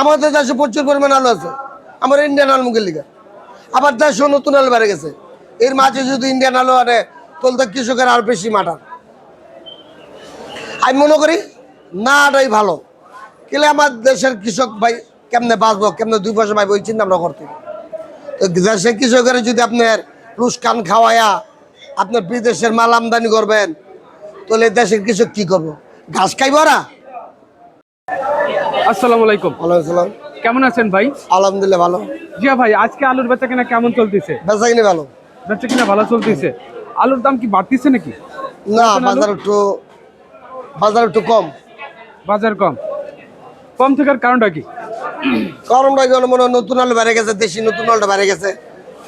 আমাদের দেশে প্রচুর পরিমাণ আলু আছে। আমার ইন্ডিয়ান আলু মুখের লিগা। আবার দেশে নতুন আলু বেড়ে গেছে। এর মাঝে যদি ইন্ডিয়ান আলু আনে, তাহলে তো কৃষকের আর বেশি মাটার আমি মনে করি না এটাই ভালো। কেলে আমার দেশের কৃষক ভাই কেমনে বাঁচবো, কেমনে দুই পয়সা পাইবো ওই চিন্তা আমরা করতে তো দেশের কৃষকের যদি আপনার লুসকান খাওয়ায়া, আপনার বিদেশের মাল আমদানি করবেন, তাহলে দেশের কৃষক কি করব? ঘাস খাইব ওরা? আসসালামু আলাইকুম। আলাইসালাম কেমন আছেন ভাই? আলহামদুলিল্লাহ ভালো। জিয়া ভাই আজকে আলুর বেচা কেনা কেমন চলতেছে? বেচা কিনে ভালো। বেচা কিনা ভালো চলতেছে। আলুর দাম কি বাড়তিছে নাকি? না বাজার একটু বাজার একটু কম। বাজার কম। কম থাকার কারণটা কি? কারণটা কি মনে হয় নতুন আলু বেড়ে গেছে দেশি নতুন আলুটা বেড়ে গেছে।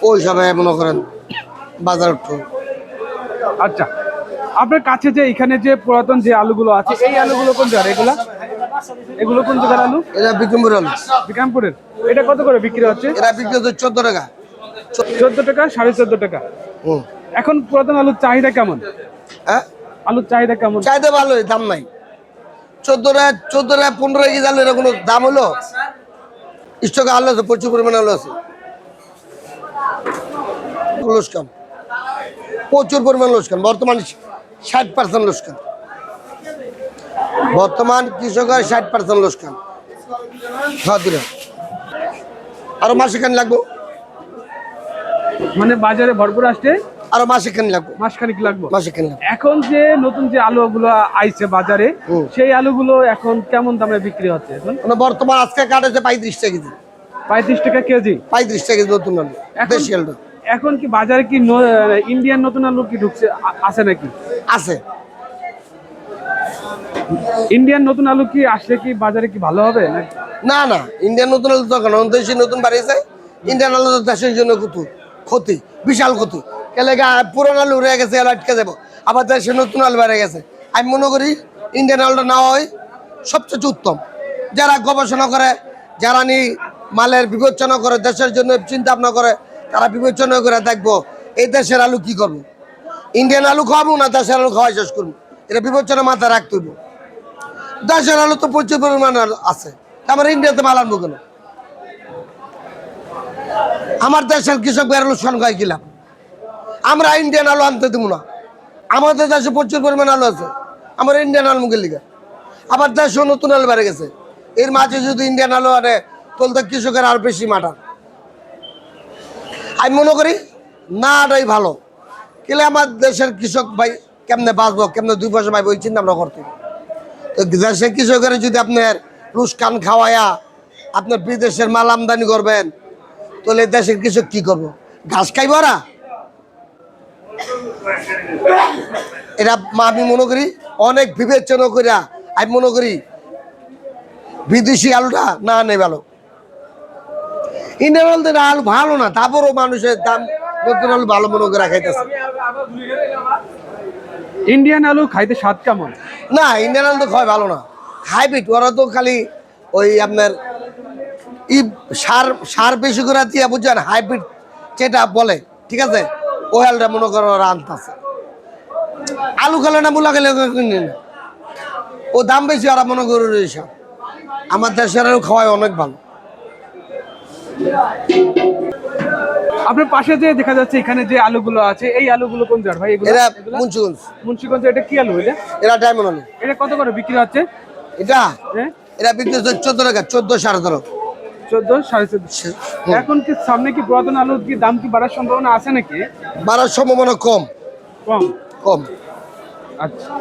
ওই হিসাবে মনে করেন বাজার একটু আচ্ছা। আপনার কাছে যে এখানে যে পুরাতন যে আলুগুলো আছে এই আলুগুলো কোন জায়গার এগুলা এগুলো কোন জায়গার আলু? এটা বিক্রমপুর আলু। বিক্রমপুরের। এটা কত করে বিক্রি হচ্ছে? এরা বিক্রি হচ্ছে চোদ্দ টাকা। চোদ্দ টাকা সাড়ে চোদ্দ টাকা। এখন পুরাতন আলুর চাহিদা কেমন? হ্যাঁ? আলুর চাহিদা কেমন? চাহিদা ভালোই দাম নাই। চোদ্দ টাকা চোদ্দ টাকা পনেরো কেজি আলু এর কোনো দাম হলো? স্টকে আলু আছে প্রচুর পরিমাণে আলু আছে। লোসকান। প্রচুর পরিমাণ লোসকান বর্তমান ষাট পার্সেন্ট লোসকান। বর্তমান কৃষকের ষাট পার্সেন্ট লোসকান হ্যাঁ দিলে। আরও মাসেখানি লাগবো। মানে বাজারে ভরপুর আসতে আরও মাসেখানি লাগবো। মাসখানিক লাগবে? মাসেখানি লাগবো। এখন যে নতুন যে আলু আলুগুলো আইছে বাজারে। সেই আলুগুলো এখন কেমন দামে বিক্রি হচ্ছে? এখন মানে বর্তমান আজকে কাটেছে পঁয়ত্রিশ টাকা কেজি। পঁয়ত্রিশ টাকা কেজি? পঁয়ত্রিশ টাকা কেজি নতুন আলু এখন- দেশি আলু। এখন কি বাজারে কি ইন্ডিয়ান নতুন আলু কি ঢুকছে আছে নাকি? আছে ইন্ডিয়ান নতুন আলু কি আসলে কি বাজারে কি ভালো হবে? না না ইন্ডিয়ান নতুন আলু দরকার না দেশি নতুন বাড়িয়েছে ইন্ডিয়ান আলু তো দেশের জন্য ক্ষতি ক্ষতি, বিশাল ক্ষতি। কেলে পুরোনো আলু রয়ে গেছে আলু আটকে যাব। আবার দেশে নতুন আলু বেড়ে গেছে। আমি মনে করি ইন্ডিয়ান আলুটা নেওয়া হয় সবচেয়ে উত্তম। যারা গবেষণা করে, যারা নি মালের বিবেচনা করে, দেশের জন্য চিন্তা ভাবনা করে, তারা বিবেচনা করে দেখব এই দেশের আলু কি করব। ইন্ডিয়ান আলু খাওয়াবো না, দেশের আলু খাওয়াই শেষ করব। এটা বিবেচনা মাথায় রাখতে হইব। দেশের আলু তো প্রচুর পরিমাণ আছে। আমার ইন্ডিয়াতে মাল আনব কেন? আমার দেশের কৃষক বের লোকসান খাই কিলাম আমরা ইন্ডিয়ান আলু আনতে দেবো না। আমাদের দেশে প্রচুর পরিমাণ আলু আছে। আমার ইন্ডিয়ান আলু মুখের লিগা আবার দেশে নতুন আলু বেড়ে গেছে। এর মাঝে যদি ইন্ডিয়ান আলু আনে, তাহলে কৃষকের আর বেশি মাটার। আমি মনে করি, না এটাই ভালো। কেলে আমার দেশের কৃষক ভাই কেমনে বাঁচবো, কেমনে দুই পয়সা পাইবো ওই চিন্তা আমরা করতে দেশের কৃষকের যদি আপনার লুসকান খাওয়ায়া আপনার বিদেশের মাল আমদানি করবেন, তাহলে দেশের কৃষক কি করব? ঘাস খাইব ওরা? এটা আমি মনে করি অনেক বিবেচনা করিয়া আমি মনে করি বিদেশি আলুটা না নেই ভালো। ইন্ডিয়ান আলু আলু ভালো না, তারপরও মানুষের দাম, নতুন আলু ভালো মনে করে খাইতেছে। ইন্ডিয়ান আলু খাইতে স্বাদ কেমন? না ইন্ডিয়ান তো খাওয়া ভালো না। হাইব্রিড, ওরা তো খালি ওই আপনার ই সার সার বেশি করে দিয়ে বুঝছেন, হাইব্রিড যেটা বলে, ঠিক আছে? ওই আলুটা মনে করো ওরা আনতেছে। আলু খেলে না, মূলা খেলে কিনে না। ও দাম বেশি, ওরা মনে করো এইসব আমার দেশের আলু খাওয়াই অনেক ভালো। আপনার পাশে যে দেখা যাচ্ছে এখানে যে আলুগুলো আছে এই আলুগুলো কোন জার ভাই? এগুলো? এরা এগুলো? মুন্সিগঞ্জ। মুন্সিগঞ্জ এটা কি আলু এটা? এরা ডায়মন্ড আলু। এটা কত করে বিক্রি হচ্ছে? এটা? হ্যাঁ? এরা বিক্রি হচ্ছে চোদ্দ টাকা চোদ্দ সাড়ে তেরো চোদ্দ সাড়ে চোদ্দ। এখন কি সামনে কি পুরাতন আলুর কি দাম কি বাড়ার সম্ভাবনা আছে নাকি? বাড়ার সম্ভাবনা কম। কম? কম। আচ্ছা।